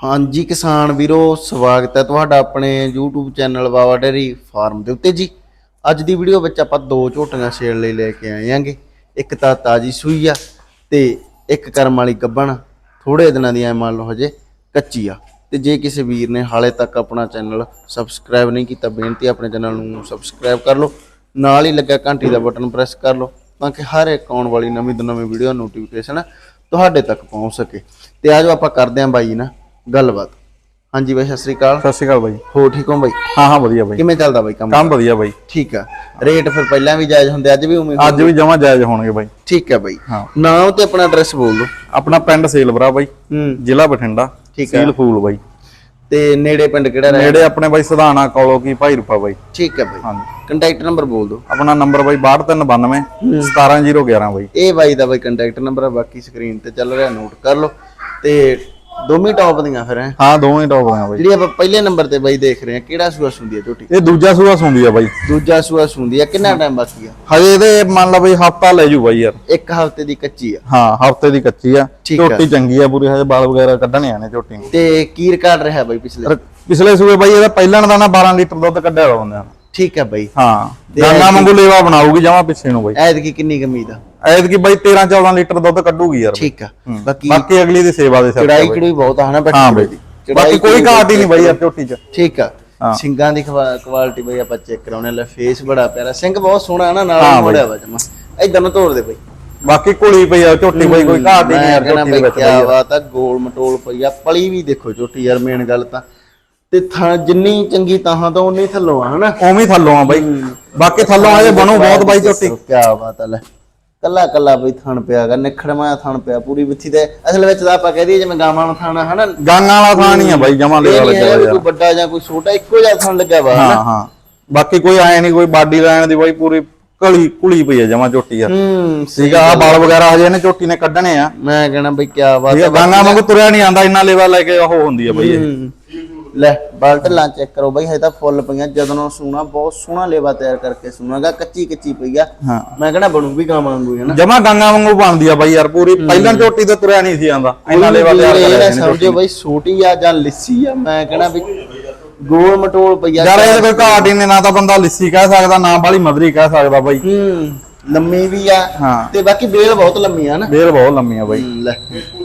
ਹਾਂਜੀ ਕਿਸਾਨ ਵੀਰੋ, ਸਵਾਗਤ ਹੈ ਤੁਹਾਡਾ ਆਪਣੇ YouTube channel Bawa dairy farm ਦੇ ਉੱਤੇ ਜੀ। ਅੱਜ ਦੀ ਵੀਡੀਓ ਵਿੱਚ ਆਪਾਂ ਦੋ ਝੋਟੀਆਂ ਸੇਲ ਲਈ ਲੈ ਕੇ ਆਏ ਆਂਗੇ ਇੱਕ ਤਾਂ ਤਾਜੀ ਸੂਈ ਆ ਤੇ ਇੱਕ ਕਰਮ ਵਾਲੀ ਗੱਬਣ ਥੋੜੇ ਦਿਨਾਂ ਦੀ ਐ ਮੰਨ ਲਓ ਹਜੇ ਕੱਚੀ ਆ। ਤੇ ਜੇ ਕਿਸੇ ਵੀਰ ਨੇ ਹਾਲੇ ਤੱਕ ਆਪਣਾ ਚੈਨਲ ਸਬਸਕ੍ਰਾਈਬ ਨਹੀਂ ਕੀਤਾ, ਬੇਨਤੀ ਆਪਣੇ ਚੈਨਲ ਨੂੰ ਸਬਸਕ੍ਰਾਈਬ ਕਰ ਲਓ। ਨਾਲ ਹੀ ਲੱਗਾ ਘੰਟੀ ਦਾ ਬਟਨ ਪ੍ਰੈਸ ਕਰ ਲਓ, ਤਾਂ ਕਿ ਹਰ ਇੱਕ ਆਉਣ ਵਾਲੀ ਨਵੀਂ ਤੋਂ ਨਵੀਂ ਵੀਡੀਓ ਨੋਟੀਫਿਕੇਸ਼ਨ ਤੁਹਾਡੇ ਤੱਕ ਪਹੁੰਚ ਸਕੇ। ਤੇ ਆਜੋ ਆਪਾਂ ਕਰਦੇ ਆਂ ਬਾਈ ਨਾ ਗੱਲਬਾਤ। ਹਾਂਜੀ ਬਾਈ ਸਤਿ ਸ੍ਰੀ ਅਕਾਲ। ਸਤਿ ਸ਼੍ਰੀ ਅਕਾਲ ਬਾਈ। ਹੋ ਠੀਕ ਹੋ ਬਾਈ? ਹਾਂ ਹਾਂ ਵਧੀਆ ਬਾਈ। ਕਿਵੇਂ ਚੱਲਦਾ ਬਾਈ ਕੰਮ? ਕੰਮ ਵਧੀਆ ਬਾਈ। ਠੀਕ ਆ। ਰੇਟ ਫਿਰ ਪਹਿਲਾਂ ਵੀ ਜਾਇਜ਼ ਹੁੰਦੇ ਅੱਜ ਵੀ ਉਵੇਂ ਹੀ? ਅੱਜ ਵੀ ਜਮਾ ਜਾਇਜ਼ ਹੋਣਗੇ ਬਾਈ। ਠੀਕ ਆ ਬਾਈ। ਹਾਂ। ਨਾਮ ਤੇ ਆਪਣਾ ਐਡਰੈਸ ਬੋਲ ਦਿਓ। ਆਪਣਾ ਪਿੰਡ ਸੇਲਵਰਾ ਬਾਈ। ਹੂੰ। ਜ਼ਿਲ੍ਹਾ ਬਠਿੰਡਾ। ਠੀਕ ਆ। ਸੀਲ ਫੂਲ ਬਾਈ। ਤੇ ਨੇੜੇ ਪਿੰਡ ਕਿਹੜਾ ਰਹਿ ਨੇੜੇ ਆਪਣੇ ਬਾਈ ਸਧਾਣਾ ਕੌਲੋ ਕੀ ਭਾਈ ਰੂਪਾ ਬਾਈ। ਠੀਕ ਆ ਬਾਈ। ਹਾਂਜੀ। ਕੰਟੈਕਟ ਨੰਬਰ ਬੋਲ ਦਿਓ। ਆਪਣਾ ਨੰਬਰ ਬਾਈ 6292 17011 ਬਾਈ। ਇਹ ਬਾਈ ਦਾ ਬਾਈ ਕੰਟੈਕਟ ਨੰਬਰ ਆ ਬਾਕੀ ਸਕਰੀਨ ਤੇ ਚੱਲ ਰਿਹਾ ਨੋਟ ਕਰ ਲਓ। ਤੇ ਦੋਵੇਂ ਟੌਪ ਦੀਆਂ ਫਿਰ ਹੈ? ਹਾਂ ਦੋਵੇਂ ਟੌਪ ਆ ਬਾਈ। ਜਿਹੜੀ ਆਪਾਂ ਪਹਿਲੇ ਨੰਬਰ ਤੇ ਬਾਈ ਦੇਖ ਰਹੇ ਆ ਕਿਹੜਾ ਸੂਆ ਸੁੰਦੀ ਆ ਝੋਟੀ ਇਹ ਦੂਜਾ ਸੂਆ ਸੁੰਦੀ ਆ ਬਾਈ। ਦੂਜਾ ਸੂਆ ਸੁੰਦੀ ਆ ਕਿੰਨਾ ਟਾਈਮ ਬਾਕੀ ਆ? ਹਜੇ ਇਹਦੇ ਮੰਨ ਲਾ ਬਾਈ ਹਫਤਾ ਲੈ ਜੂ ਬਾਈ ਯਾਰ। ਇੱਕ ਹਫ਼ਤੇ ਦੀ ਕੱਚੀ ਆ। ਹਾਂ ਹਫ਼ਤੇ ਦੀ ਕੱਚੀ ਆ। ਠੀਕ ਆ। ਝੋਟੀ ਚੰਗੀ ਆ ਪੂਰੀ ਹਜੇ ਬਾਲ ਵਗੈਰਾ ਕੱਢਣੇ ਆ ਨੇ ਝੋਟੀ ਨੂੰ ਤੇ ਕੀ ਰਿਕਾਰਡ ਰਿਹਾ ਬਾਈ ਪਿਛਲੇ? ਪਿਛਲੇ ਸੂਏ ਬਾਈ ਇਹਦਾ ਪਹਿਲਾਂ ਦਾ ਨਾ 12 ਲੀਟਰ ਦੁੱਧ ਕੱਢਿਆ ਨੇ ਠੀਕ ਆ ਬਾਈ। ਹਾਂ ਗਾਂਗਾ ਵਾਂਗੂ ਲੇਵਾ ਬਣਾਉਗੀ ਜਮਾ ਪਿੱਛੇ ਨੂੰ ਬਾਈ। ਐਤਕੀ ਕਿੰਨੀ ਕਮੀ ਦਾ ਐਤਕੀ ਬਾਈ 13 14 ਲੀਟਰ ਦੁੱਧ ਕੱਢੂਗੀ ਯਾਰ ਠੀਕ ਆ। ਬਾਕੀ ਬਾਕੀ ਅਗਲੀ ਦੀ ਸੇਵਾ ਦੇ ਸਿਰ ਚੜਾਈ ਤੇ ਬਾਈ। ਚੜੂਈ ਬਹੁਤ ਆ ਹਨਾ ਬੱਟੀ ਹਾਂ ਬਾਈ। ਬਾਕੀ ਕੋਈ ਘਾਟ ਹੀ ਨਹੀਂ ਬਾਈ ਯਾਰ ਝੋਟੀ ਚ। ਠੀਕ ਆ। ਹਾਂ। ਸਿੰਘਾਂ ਦੀ ਕੁਆਲਿਟੀ ਬਈ ਆਪਾਂ ਚੈੱਕ ਕਰਾਉਣੇ ਲੈ ਫੇਸ ਬੜਾ ਪਿਆਰਾ। ਸਿੰਘ ਬਹੁਤ ਸੋਹਣਾ ਹੈ ਨਾ ਨਾਲ ਹਾਂ ਮੋੜਿਆ ਵਾ ਜਮਾ। ਇਦਾਂ ਨੂੰ ਤੋੜ ਦੇ ਬਈ। ਬਾਕੀ ਕੁਲੀ ਪਈ ਆ ਝੋਟੀ ਬਾਈ ਕੋਈ ਘਾਟ ਹੀ ਨਹੀਂ ਯਾਰ ਝੋਟੀ ਦੇ ਬਈ। ਬਾਤ ਆ ਗੋਲ ਮਟੋਲ ਪਈ ਆ। ਪਲੀ ਵੀ ਦੇਖੋ ਝੋਟੀ ਯਾਰ ਮੇਨ ਗੱਲ ਤਾਂ। ਤੇ ਥਾਂ ਜਿੰਨੀ ਚੰਗੀ ਤਾਹਾਂ ਤਾਂ ਉਨੀ ਥੱਲੋਂ ਆ ਹਨਾ? ਉਵੇਂ ਹੀ ਥੱਲੋਂ ਆ ਬਾਈ। ਬਾਕੀ ਥੱਲੋਂ ਹਜੇ ਬਣੂ ਬਹੁਤ ਬਾਈ ਝੋਟੀ। ਕੀ ਬਾਤ ਆ ਲੈ। ਕੱਲਾ ਕੱਲਾ ਬਈ ਥਣ ਪਿਆਗਾ ਨਿਖੜਮਾ ਥਣ ਪਿਆ ਪੂਰੀ ਵਿੱਥੀ ਤੇ। ਅਸਲ ਵਿੱਚ ਤਾਂ ਆਪਾਂ ਕਹਿ ਦਈਏ ਜਿਵੇਂ ਗਾਵਾਂ ਨੂੰ ਥਾਣਾ ਹਨਾ? ਗਾਂਗਾ ਵਾਲਾ ਥਾਂ ਨਹੀਂ ਆ ਬਾਈ ਜਮਾ ਲੈ ਇਹ ਨਹੀਂ ਲੱਗਿਆ ਹੈ ਵੀ ਯਾਰ ਕੋਈ ਵੱਡਾ ਜਾਂ ਕੋਈ ਛੋਟਾ ਇੱਕੋ ਜਿਹਾ ਥਣ ਲੱਗਿਆ ਵਾ ਹਾਂ ਹਾਂ। ਬਾਕੀ ਕੋਈ ਆਏ ਨਹੀਂ ਕੋਈ ਬਾਡੀ ਲੈਣ ਦੀ ਬਾਈ ਪੂਰੀ ਕਲੀ ਕੁਲੀ ਪਈ ਆ ਜਮਾ ਝੋਟੀ ਯਾਰ ਹੂੰ ਠੀਕ ਆ ਬਾਲ ਵਗੈਰਾ ਹਜੇ ਇਹਨੇ ਝੋਟੀ ਨੇ ਕੱਢਣੇ ਆ। ਮੈਂ ਕਹਿਣਾ ਬਈ ਕੀ ਬਾਤ ਆ ਗਾਂਗਾ ਵਾਂਗੂ ਤੁਰਿਆ ਨਹੀਂ ਆਂਦਾ ਇੰਨਾ ਲੇਵਾ ਲੈ ਕੇ ਉਹ ਹੁੰਦੀ ਆ ਬਾਈ ਇਹ। ਹੂੰ। ਲੈ ਬਾਲਟ ਲਾਂ ਚੈੱਕ ਕਰੋ ਬਈ ਹਜੇ ਤਾਂ ਫੁੱਲ ਪਈਆਂ ਜਦੋਂ ਨੂੰ ਸੂਣਾ ਬਹੁਤ ਸੋਹਣਾ ਲੇਵਾ ਤਿਆਰ ਕਰਕੇ ਸੂਣਾਗਾ ਕੱਚੀ ਕੱਚੀ ਪਈ ਆ। ਹਾਂ। ਮੈਂ ਕਹਿਣਾ ਬਣੂ ਵੀ ਗਾਵਾਂ ਵਾਂਗੂ ਹੀ ਹਨਾ ਜਮਾ ਗਾਂਗਾ ਵਾਂਗੂ ਬਣਦੀ ਆ ਬਾਈ ਯਾਰ ਪੂਰੀ ਪਹਿਲਾਂ ਝੋਟੀ ਤੇ ਤੁਰਿਆ ਨਹੀਂ ਸੀ ਆਂਦਾ ਇੰਨਾ ਲੇਵਾ ਤਿਆਰ ਇਹ ਕਰਿਆ ਨਾ ਸੀ ਸਮਝੋ ਬਈ ਛੋਟੀ ਆ ਜਾਂ ਲਿੱਸੀ ਆ ਮੈਂ ਕਹਿਣਾ ਵੀ ਗੋਲ ਮਟੋਲ ਪਈਆ ਯਾਰ ਇਹ ਕੋਈ ਘਾਟ ਹੀ ਨਹੀਂ ਨਾ ਤਾਂ ਬੰਦਾ ਲਿੱਸੀ ਕਹਿ ਸਕਦਾ ਨਾ ਬਾਲੀ ਮਦਰੀ ਕਹਿ ਸਕਦਾ ਬਾਈ। ਹੂੰ ਲੰਮੀ ਵੀ ਆ ਤੇ ਬਾਕੀ ਬੇਲ ਬਹੁਤ ਲੰਮੀ ਆ ਨਾ। ਬੇਲ ਬਹੁਤ ਲੰਮੀ ਆ ਬਾਈ। ਲੈ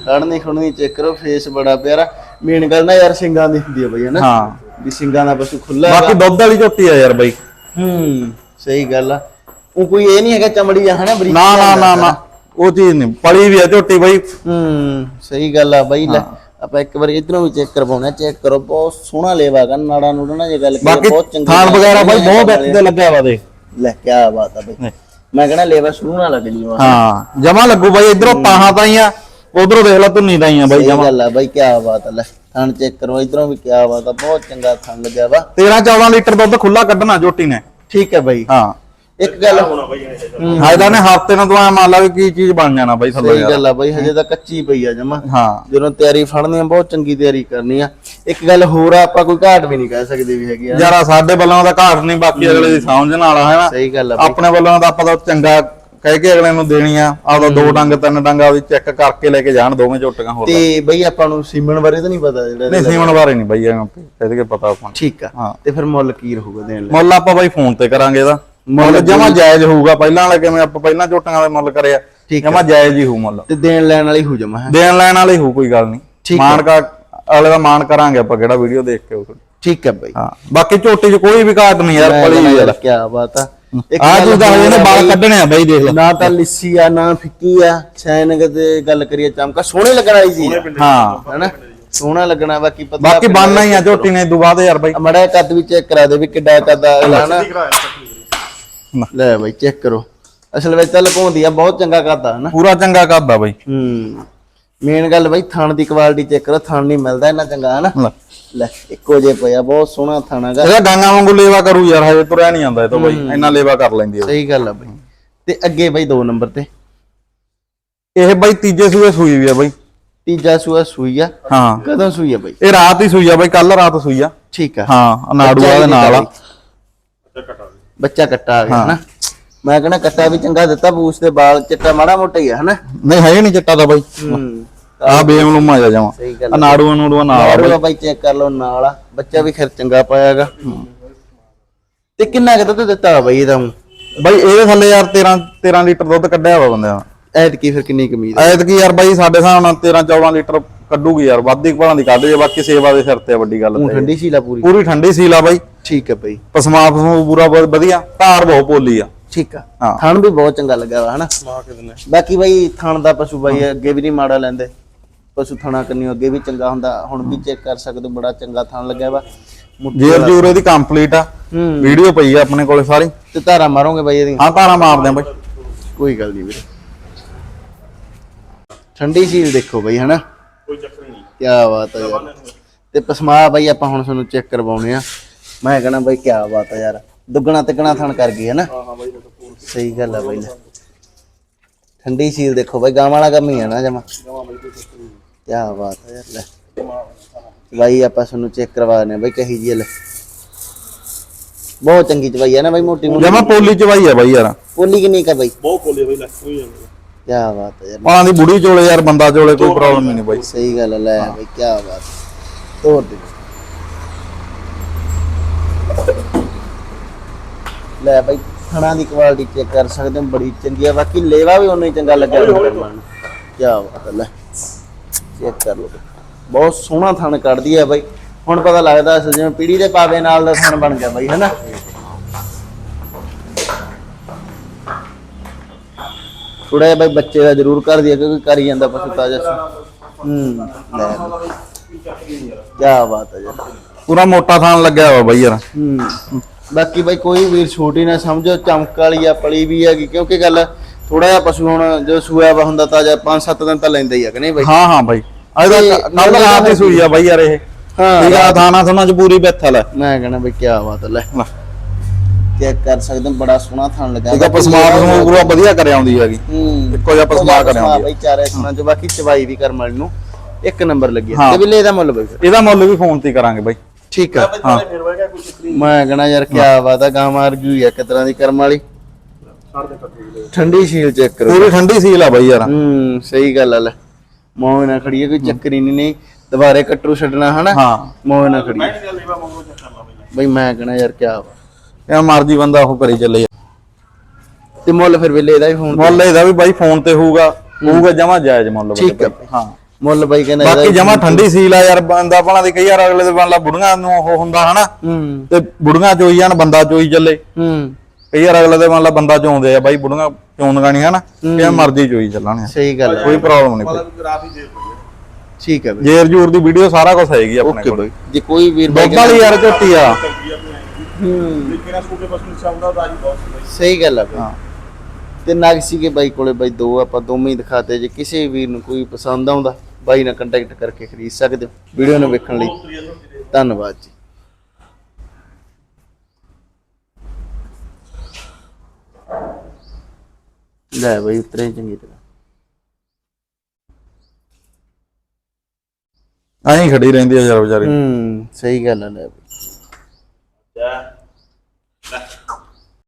ਖੜਨੀ ਖੜਨੀ ਚੈੱਕ ਕਰੋ ਫੇਸ ਬੜਾ ਪਿਆਰਾ। ਮੇਨ ਗੱਲ ਨਾ ਯਾਰ ਸਿੰਗਾਂ ਦੀ ਹੁੰਦੀ ਆ ਬਈ ਹਨਾ? ਹਾਂ। ਵੀ ਸਿੰਗਾਂ ਦਾ ਪਸ਼ੂ ਖੁੱਲਾ ਬਾਕੀ ਦੁੱਧ ਵਾਲੀ ਝੋਟੀ ਆ ਯਾਰ ਬਾਈ। ਹੂੰ ਸਹੀ ਗੱਲ ਆ। ਉਹ ਕੋਈ ਇਹ ਨਹੀਂ ਹੈਗਾ ਚਮੜੀ ਆ ਹਨਾ ਬਰੀਕ ਨਾ ਨਾ ਨਾ ਨਾ। ਉਹ ਚੀਜ਼ ਨਹੀਂ ਪਲੀ ਵੀ ਆ ਝੋਟੀ ਬਾਈ। ਹੂੰ ਸਹੀ ਗੱਲ ਆ ਬਾਈ ਲੈ ਆਪਾਂ ਇੱਕ ਵਾਰੀ ਇਧਰੋਂ ਵੀ ਚੈੱਕ ਕਰਵਾਉਣਾ ਚੈੱਕ ਕਰੋ ਬਹੁਤ ਸੋਹਣਾ ਲੇਵਾ ਗਾ ਨਾੜਾ ਨੂੜਾ ਨਾ ਜੇ ਗੱਲ ਕਰੀਏ ਬਾਕੀ ਬਹੁਤ ਚੰਗੀ ਥਾਨ ਗੱਲ ਵਗੈਰਾ ਬਾਈ। ਬਹੁਤ ਵਿੱਚ ਤੇ ਲੱਗਿਆ ਵਾ ਦੇ ਲੈ ਕੀ ਬਾਤ ਆ ਬਈ। ਮੈਂ ਕਹਿੰਦਾ ਲੇਵਾ ਸ਼ੁਰੂ ਨਾ ਲੱਗ ਜੀ ਹਾਂ ਜਮਾ ਲੱਗੂ ਬਾਈ ਇਧਰੋਂ ਤਾਈ ਆ ਉਧਰੋਂ ਦੇਖ ਲੈ ਧੁੰਨੀ ਤਾਈ ਆ ਬਾਈ ਸਹੀ ਜਮਾ। ਗੱਲ ਆ ਬਾਈ ਕੀ ਬਾਤ ਆ ਲੈ ਥਣ ਚੈੱਕ ਕਰੋ ਇਧਰੋਂ ਵੀ ਕੀ ਬਾਤ ਆ ਬਹੁਤ ਚੰਗਾ ਥਣ ਲੱਗਿਆ ਵਾ। 13 14 ਲੀਟਰ ਦੁੱਧ ਖੁੱਲਾ ਕੱਢਣਾ ਝੋਟੀ ਨੇ। ਠੀਕ ਹੈ ਬਾਈ। ਹਾਂ। ਇੱਕ ਗੱਲ ਹਾਇਦਾ ਨੇ ਹਫ਼ਤੇ ਨੂੰ ਤੂੰ ਮੰਨ ਲਾ ਵੀ ਕੀ ਚੀਜ਼ ਬਣ ਜਾਣਾ ਬਾਈ ਥੱਲੇ ਸਹੀ ਗੱਲ ਆ ਬਾਈ ਹਜੇ ਤਾਂ ਕੱਚੀ ਪਈ ਆ ਜਮਾ। ਹਾਂ। ਜਦੋਂ ਤਿਆਰੀ ਫੜਨੀ ਆ ਬਹੁਤ ਚੰਗੀ ਤਿਆਰੀ ਕਰਨੀ ਆ। ਇੱਕ ਗੱਲ ਹੋਰ ਆ ਆਪਾਂ ਕੋਈ ਘਾਟ ਵੀ ਨਹੀਂ ਕਹਿ ਸਕਦੇ ਵੀ ਹੈਗੀ ਆ। ਯਾਰਾ ਸਾਡੇ ਵੱਲੋਂ ਤਾਂ ਘਾਟ ਨਹੀਂ ਬਾਕੀ ਅਗਲੇ ਦੀ ਸਮਝਣ ਵਾਲਾ ਹੈ ਨਾ? ਸਹੀ ਗੱਲ ਆ ਬਾਈ। ਆਪਣੇ ਵੱਲੋਂ ਤਾਂ ਆਪਾਂ ਤਾਂ ਚੰਗਾ ਕਹਿ ਕੇ ਅਗਲੇ ਨੂੰ ਦੇਣੀ ਆ ਆਪਦਾ ਦੋ ਡੰਗ ਤਿੰਨ ਡੰਗ ਆਪਦੀ ਚੈੱਕ ਕਰਕੇ ਲੈ ਕੇ ਜਾਣ ਦੋਵੇਂ ਝੋਟੀਆਂ ਹੋਰ ਤੇ ਬਈ ਆਪਾਂ ਨੂੰ ਸੀਮਨ ਬਾਰੇ ਤਾਂ ਨਹੀਂ ਪਤਾ ਜਿਹੜਾ ਨਹੀਂ ਸੀਮਨ ਬਾਰੇ ਨਹੀਂ ਬਈ ਇਹਦੇ ਕੇ ਪਤਾ ਆਪਾਂ। ਠੀਕ ਆ। ਹਾਂ। ਤੇ ਫਿਰ ਮੁੱਲ ਕੀ ਰਹੂਗਾ ਦੇਣ ਲਈ? ਮੁੱਲ ਆਪਾਂ ਬਾਈ ਫੋਨ ਤੇ ਕਰਾਂਗੇ ਇਹਦਾ। ਮੁੱਲ ਜਮਾ ਜਾਇਜ਼ ਹੋਊਗਾ ਪਹਿਲਾਂ ਵਾਲੇ ਕਿਵੇਂ ਆਪਾਂ ਪਹਿਲਾਂ ਝੋਟੀਆਂ ਦੇ ਮੁੱਲ ਕਰਿਆ। ਜਮਾ ਜਾਇਜ਼ ਹੀ ਹੋਊ ਮੁੱਲ। ਤੇ ਦੇਣ ਲੈਣ ਵਾਲੀ ਹੋ ਜਾਵਾਂ ਹੈਂ। ਦੇਣ ਲੈਣ ਵਾਲੇ ਹੋਊ ਕੋਈ ਗੱਲ ਨਹੀਂ। ਠੀਕ ਮਾਨ ਕਾ ਅਗਲੇ ਦਾ ਮਾਨ ਕਰਾਂਗੇ ਆਪਾਂ ਕਿਹੜਾ ਵੀਡੀਓ ਦੇਖ ਕੇ ਉਹ ਠੀਕ ਹੈ ਬਈ। ਹਾਂ। ਬਾਕੀ ਝੋਟੀ 'ਚ ਕੋਈ ਵੀ ਘਾਟ ਨਹੀਂ ਯਾਰ ਪਲੀ ਆ ਕੀ ਬਾਤ ਆ। ਆ ਹੋਰ ਇਹਨੇ ਆ ਬਾਲ ਕੱਢਣੇ ਆ ਬਈ ਦੇਖ ਲੈ। ਨਾ ਤਾਂ ਲਿੱਸੀ ਆ ਨਾ ਫਿੱਕੀ ਆ ਸੈਨਗ ਤੇ ਗੱਲ ਕਰੀਏ ਚਮਕਾ ਸੋਹਣੇ ਲੱਗਣ ਵਾਲੀ ਆ, ਹਾਂ। ਹਨਾ? ਸੋਹਣਾ ਲੱਗਣਾ ਬਾਕੀ ਪਤਾ ਬਾਕੀ ਬਣਨਾ ਹੀ ਆ ਝੋਟੀ ਨੇ ਦੂ ਬਾਅਦ ਯਾਰ ਬਾਈ। ਮੜਾ ਕੱਦ ਵੀ ਚੈੱਕ ਕਰਾ ਦੇ ਵੀ ਕਿੱਡਾ ਕੱਦ ਆ ਹਨਾ? ਨਾ। ਲੈ ਬਈ ਚੈੱਕ ਕਰੋ। ਅਸਲ ਵਿੱਚ ਤਾਂ ਲਪਾਉਂਦੀ ਆ ਬਹੁਤ ਚੰਗਾ ਕੱਦ ਆ ਹਨਾ? ਪੂਰਾ ਚੰਗਾ ਕਰਦਾ ਬਾਈ। ਹੂੰ। ਮੇਨ ਗੱਲ ਬਈ ਥਣ ਦੀ ਕੁਆਲਿਟੀ ਚੈੱਕ ਕਰੋ ਥਣ ਨਹੀਂ ਮਿਲਦਾ ਇੰਨਾ ਚੰਗਾ ਹਨਾ? ਲੈ। ਇੱਕੋ ਜੇ ਪਿਆ ਬਹੁਤ ਸੋਹਣਾ ਥਣ ਹੈਗਾ। ਇਹਦਾ ਡਾਂਗਾ ਵਾਂਗੂ ਲੇਵਾ ਕਰੂ ਯਾਰ ਹਜੇ ਤੁਰਿਆ ਨਹੀਂ ਜਾਂਦਾ ਇਹ ਤੋਂ ਬਾਈ ਇੰਨਾ ਲੇਵਾ ਕਰ ਲੈਂਦੀ ਆ ਸਹੀ ਗੱਲ ਆ ਬਈ। ਤੇ ਅੱਗੇ ਬਈ 2 ਨੰਬਰ ਤੇ। ਇਹ ਬਾਈ ਤੀਜੇ ਸੂਏ ਸੂਈ ਵੀ ਆ ਬਾਈ। ਤੀਜਾ ਸੂਆ ਸੂਈ ਆ। ਹਾਂ। ਕਦੋਂ ਸੂਈ ਆ ਬਈ? ਇਹ ਰਾਤ ਹੀ ਸੂਈ ਆ ਬਾਈ ਕੱਲ ਰਾਤ ਸੂਈ ਆ। ਠੀਕ ਆ। ਹਾਂ ਨਾੜੂਆ ਦੇ ਨਾਲ ਆ। ਬੱਚਾ ਕੱਟਾ ਆ ਗਿਆ ਹਨਾ? ਮੈਂ ਕਹਿੰਦਾ ਕੱਟਾ ਵੀ ਚੰਗਾ ਦਿੱਤਾ ਬੂਸ ਦੇ ਵਾਲ ਚਿੱਟਾ ਮਾੜਾ ਮੋਟਾ ਹੀ ਆ ਹਨਾ? ਨਹੀਂ ਹੈ ਨਹੀਂ ਚੱਟਾ ਦਾ ਬਾਈ। ਹੂੰ। ਆ ਬੇਮ ਨੂੰ ਮਾ ਜਾ ਜਾਵਾਂ। ਸਹੀ ਗੱਲ ਆ। ਨਾੜੂਆਂ ਨੂੜੂਆਂ ਨਾਲ ਆ ਨਾੜੂ ਬਾਈ। ਆ ਬਾਈ ਚੈੱਕ ਕਰ ਲਓ ਨਾਲ ਆ। ਬੱਚਾ ਵੀ ਖੈਰ ਚੰਗਾ ਪਾਇਆਗਾ। ਤੇ ਕਿੰਨਾ ਕੁ ਦੁੱਧ ਦਿੱਤਾ ਬਾਈ ਇਹਦਾ ਹੁਣ? ਬਾਈ ਇਹਦੇ ਥੱਲੇ ਯਾਰ 13 13 ਲੀਟਰ ਦੁੱਧ ਕੱਢਿਆ ਵਾ ਬੰਦਿਆਂ ਐਤਕੀ ਫਿਰ ਕਿੰਨੀ ਕਮੀਜ਼ ਐਤ ਕੀ ਯਾਰ ਬਾਈ ਸਾਡੇ ਹਿਸਾਬ ਨਾਲ 13 14 ਲੀਟਰ ਕੱਢੂਗੀ ਯਾਰ। ਵੱਧ ਹੀ ਭਾਲਾਂ ਦੀ ਕੱਢ ਜੇ ਬਾਕੀ ਸੇਵਾ ਦੇ ਸਿਰ ਤੇ ਆ ਵੱਡੀ ਗੱਲ ਹੁਣ ਤੇ। ਠੰਡੀ ਸੀਲਾ ਪੂਰੀ? ਪੂਰੀ ਠੰਡੀ ਸੀਲ ਆ ਬਾਈ। ਠੀਕ ਹੈ ਬਾਈ। ਪਸਮਾ ਪਸਮੂ ਪੂਰਾ ਬਹੁਤ ਵਧੀਆ ਧਾਰ ਬਹੁਤ ਪੋਲੀ ਆ। ਠੀਕ ਆ। ਹਾਂ। ਥਣ ਵੀ ਬਹੁਤ ਚੰਗਾ ਲੱਗਾ ਵਾ ਹਨਾ? ਬਾਕੀ ਬਾਈ ਥਣ ਦਾ ਪਸ਼ੂ ਬਾਈ ਅੱਗੇ ਵੀ ਨਹੀਂ ਮਾੜਾ ਲੈਂਦੇ। ਪਸ਼ੂ ਥਣਾ ਕੰਨੀ ਅੱਗੇ ਵੀ ਚੰਗਾ ਹੁੰਦਾ। ਹੁਣ ਵੀ ਚੈੱਕ ਕਰ ਸਕਦੇ ਹੋ ਬੜਾ ਚੰਗਾ ਥਣ ਲੱਗਿਆ ਵਾ। ਜੇਰ ਜੂਰ ਇਹਦੀ ਕੰਪਲੀਟ ਆ। ਵੀਡੀਓ ਪਈ ਆ ਆਪਣੇ ਕੋਲੇ ਸਾਰੀ। ਤੇ ਧਾਰਾ ਮਾਰੋਗੇ ਬਾਈ ਇਹਦੀ ਹਾਂ ਧਾਰਾਂ ਮਾਰਦੇ ਆ ਬਾਈ। ਕੋਈ ਗੱਲ ਨਹੀਂ ਵੀਰੇ। ਠੰਡੀ ਸੀਲ ਦੇਖੋ ਬਾਈ ਹਨਾ? ਕੋਈ ਚੱਕਰ ਨਹੀਂ। ਕੀ ਬਾਤ ਹੈ ਯਾਰ। ਤੇ ਪਸਮਾ ਬਾਈ ਆਪਾਂ ਹੁਣ ਤੁਹਾਨੂੰ ਚੈੱਕ ਕਰਵਾਉਣੇ ਆ। ਮੈਂ ਕਹਣਾ ਬਾਈ ਕੀ ਬਾਤ ਹੈ ਯਾਰ। ਦੁੱਗਣਾ ਤਿੱਗਣਾ ਥਣ ਕਰ ਗਈ ਹੈ ਨਾ ਹਾਂ ਹਾਂ ਬਾਈ ਮੈਂ ਤਾਂ ਪੂਰ ਸਹੀ ਗੱਲ ਹੈ ਬਾਈ ਠੰਡੀ ਸੀਲ ਦੇਖੋ ਬਾਈ ਗਾਂ ਵਾਲਾ ਕੰਮ ਹੀ ਹੈ ਨਾ ਜਮਾ। ਜਮਾ ਬਾਈ ਕੋਈ ਚੱਕਰ ਨਹੀਂ ਕੀ ਬਾਤ ਹੈ ਯਾਰ ਲੈ। ਬਾਈ ਆਪਾਂ ਤੁਹਾਨੂੰ ਚੈੱਕ ਕਰਵਾ ਦਿੰਦੇ ਆ ਬਾਈ ਕਹੀ ਜੀ ਲੈ। ਬਹੁਤ ਚੰਗੀ ਚਵਾਈ ਹੈ ਨਾ ਬਾਈ ਮੋਟੀ ਮੋਟੀ। ਜਮਾ ਪੋਲੀ ਚਵਾਈ ਆ ਬਾਈ ਯਾਰ। ਪੋਲੀ ਕਿੰਨੀ ਕਾ ਬਾਈ? ਬਹੁਤ ਕੋਲੇ ਬਾਈ ਲੈ ਕੋਈ ਨਹੀਂ ਕੀ ਬਾਤ ਹੈ ਯਾਰ। ਪਾਲਾਂ ਦੀ ਬੁੜੀ ਚੋਲੇ ਯਾਰ ਬੰਦਾ ਚੋਲੇ ਕੋਈ ਪ੍ਰੋਬਲਮ ਨਹੀਂ ਬਾਈ। ਸਹੀ ਗੱਲ ਹੈ ਲੈ ਬਾਈ ਕੀ ਬਾਤ ਤੋੜ ਦੇ ਲੈ ਬਾਈ ਥਣਾ ਦੀ ਕੁਆਲਿਟੀ ਚੈੱਕ ਕਰ ਸਕਦੇ ਹੋ ਬੜੀ ਚੰਗੀ ਆ। ਬਾਕੀ ਲੇਵਾ ਵੀ ਉਨਾ ਹੀ ਚੰਗਾ ਲੱਗਿਆ। ਮੈਨੂੰ ਮਨ ਕੀ ਬਾਤ ਹੈ ਲੈ। ਚੈੱਕ ਕਰ ਲਓ। ਬਹੁਤ ਸੋਹਣਾ ਥਣ ਕੱਢਦੀ ਹੈ ਬਾਈ। ਹੁਣ ਪਤਾ ਲੱਗਦਾ ਅਸਲ ਜਿਵੇਂ ਪੀੜੀ ਦੇ ਪਾਵੇ ਨਾਲ ਦਾ ਥਣ ਬਣ ਗਿਆ ਬਾਈ ਹੈਨਾ? ਥੋੜਾ ਜਿਹਾ ਬਾਈ ਬੱਚੇ ਦਾ ਜ਼ਰੂਰ ਕਰ ਦਿਆ ਕਿਉਂਕਿ ਕਰ ਹੀ ਜਾਂਦਾ ਪਸ਼ੂ ਤਾਜਾ ਸੀ। ਹੂੰ ਲੈ ਕੀ ਬਾਤ ਹੈ ਯਾਰ ਪੂਰਾ ਮੋਟਾ ਥਾਨ ਲੱਗਿਆ ਵਾ ਬਾਈ ਯਾਰ। ਹੂੰ। ਬਾਕੀ ਬਾਈ ਕੋਈ ਵੀਰ ਛੋਟੀ ਨਾ ਸਮਝੋ ਚਮਕ ਵਾਲੀ ਆ ਪਲੀ ਵੀ ਹੈਗੀ। ਕਿਉਂਕਿ ਗੱਲ ਥੋੜਾ ਜਿਹਾ ਪਸ਼ੂ ਹੁਣ ਜੋ ਸੂਆ ਵਾ ਹੁੰਦਾ ਤਾਜਾ 5-7 ਦਿਨ ਤਾਂ ਲੈਂਦਾ ਹੀ ਆ ਕਿ ਨਹੀਂ ਬਾਈ? ਹਾਂ ਹਾਂ ਬਾਈ। ਅੱਜ ਤੇ ਕੱਲ ਰਾਤ ਦੀ ਸੂਈ ਆ ਬਾਈ ਯਾਰ ਇਹ। ਹਾਂ ਠੀਕ ਆ ਥਾਣਾ ਥਾਣਾ ਚ ਪੂਰੀ ਬੈਥਲ ਹੈ ਮੈਂ ਕਹਣਾ ਬਈ ਕੀ ਬਾਤ ਹੈ ਲੈ। ਚੈੱਕ ਕਰ ਸਕਦੇ ਹੋ ਬੜਾ ਸੋਹਣਾ ਥਣ ਲੱਗਾ। ਠੀਕ ਆ ਪਸਮਾ ਪਸਮੂ ਪੂਰਾ ਵਧੀਆ ਕਰ ਆਉਂਦੀ ਹੈਗੀ। ਹੂੰ। ਇੱਕੋ ਜਿਹਾ ਪਸਮਾ ਕਰ ਆਉਂਦੀ ਬਾਈ ਚਾਰੇ ਸੁਣਾ ਚ ਬਾਕੀ ਚਵਾਈ ਵੀ ਕਰਮ ਵਾਲੀ ਨੂੰ ਇੱਕ ਨੰਬਰ ਲੱਗਿਆ ਹਾਂ। ਤੇ ਵੀ ਲੈ ਇਹਦਾ ਮੁੱਲ ਬਾਈ। ਇਹਦਾ ਮੁੱਲ ਵੀ ਫੋਨ ਤੇ ਹੀ ਕਰਾਂਗੇ ਬਾਈ। ਠੀਕ ਆ। ਹਾਂ ਮੈਂ ਕਹਣਾ ਯਾਰ ਕੀ ਬਾਤ ਆ ਗਾਂ ਮਾਰ ਗਈ ਆ ਇੱਕ ਤਰ੍ਹਾਂ ਦੀ ਕਰਮ ਵਾਲੀ। ਠੰਡੀ ਸ਼ੀਲ ਚੈੱਕ ਕਰੋ। ਪੂਰੀ ਠੰਡੀ ਸੀਲ ਆ ਬਾਈ ਯਾਰ। ਹੂੰ ਸਹੀ ਗੱਲ ਆ ਲੈ। ਮੋਹ ਨਾ ਖੜੀ ਹੈ। ਕੋਈ ਚੱਕਰ ਹੀ ਨਹੀਂ ਨਹੀਂ। ਦੁਬਾਰੇ ਕਟਰੂ ਛੱਡਣਾ ਹਨਾ? ਹਾਂ। ਮੋਹ ਨਾ ਖੜੀ ਮੈਂ ਨਹੀਂ ਗੱਲ ਲੀਵਾ ਮੰਗੋ ਚੱਕਰ ਲਾ ਬਾਈ ਬਈ ਮੈਂ ਕਹਣਾ ਯਾਰ ਕੀ ਵਾ। ਇਹ ਮਰਜ਼ੀ ਬੰਦਾ ਉਹ ਕਰੀ ਚੱਲੇ। ਤੇ ਮੁੱਲ ਫਿਰ ਵੇਲੇ ਇਹਦਾ ਵੀ ਫੋਨ ਮੁੱਲ ਇਹਦਾ ਵੀ ਬਾਈ ਫੋਨ ਤੇ ਹੋਊਗਾ। ਹੋਊਗਾ ਜਮਾ ਜਾਇਜ਼ ਮੁੱਲ ਬਾਈ। ਠੀਕ ਆ। ਬਾਈ। ਹਾਂ। ਮੁੱਲ ਬਾਈ ਕਹਿੰਦਾ ਬਾਕੀ ਜਮਾ ਠੰਡੀ ਸੀਲ ਆ ਯਾਰ ਬੰਦਾ ਭਲਾ ਦੀ ਕਈ ਵਾਰ ਅਗਲੇ ਦੇ ਬੰਦਾ ਬੁੜੀਆਂ ਨੂੰ ਉਹ ਹੁੰਦਾ ਹਨਾ? ਹੂੰ। ਤੇ ਬੁੜੀਆਂ ਚੋਈ ਜਾਣ ਬੰਦਾ ਚੋਈ ਚੱਲੇ। ਹੂੰ। ਕਈ ਵਾਰ ਅਗਲੇ ਦੇ ਮੰਨ ਲਾ ਬੰਦਾ ਚੋਂਦੇ ਆ ਬਾਈ ਬੁੜੀਆਂ ਚੋਂਦੀਆਂ ਨਹੀਂ ਹਨਾ ਕਿਵੇਂ ਮਰਜ਼ੀ ਚੋਈ ਚੱਲਣੇ ਸਹੀ ਗੱਲ ਆ। ਕੋਈ ਪ੍ਰੋਬਲਮ ਨਹੀਂ ਮਤਲਬ ਗ੍ਰਾਫ ਹੀ ਦੇ ਠੀਕ ਹੈ ਬਈ। ਜੇਰ ਜੂਰ ਦੀ ਵੀਡੀਓ ਸਾਰਾ ਕੁਝ ਹੈਗੀ ਆਪਣੇ ਕੋਲ। ਬਈ। ਜੇ ਕੋਈ ਵੀਰ ਬਾਈ ਦੁੱਧ ਵਾਲੀ ਯਾਰ ਝੋਟੀ ਆ। ਹੂੰ। ਬਸ ਨੂੰ ਚਾਹੁੰਦਾ ਬਹੁਤ ਸਹੀ ਗੱਲ ਆ ਬਈ। ਹਾਂ। ਤੇ ਨਾਗਸੀ ਕੇ ਬਾਈ ਕੋਲੇ ਬਾਈ ਦੋ ਆਪਾਂ ਦੋਵੇਂ ਹੀ ਦਿਖਾਤੇ ਜੇ ਕਿਸੇ ਵੀਰ ਨੂੰ ਕੋਈ ਪਸੰਦ ਆਉਂਦਾ ਬਾਈ ਨਾਲ ਕੰਟੈਕਟ ਕਰਕੇ ਖਰੀਦ ਸਕਦੇ ਹੋ। ਵੀਡੀਓ ਨੂੰ ਵੇਖਣ ਲਈ। ਧੰਨਵਾਦ ਜੀ। ਲੈ ਬਾਈ ਉਤਰੇ ਚੰਗੀ ਤਰ੍ਹਾਂ। ਐਂ ਖੜੀ ਰਹਿੰਦੀ ਆ ਯਾਰ ਵਿਚਾਰੀ। ਹੂੰ ਸਹੀ ਗੱਲ ਆ ਲੈ ਬਾਈ। ਜਾ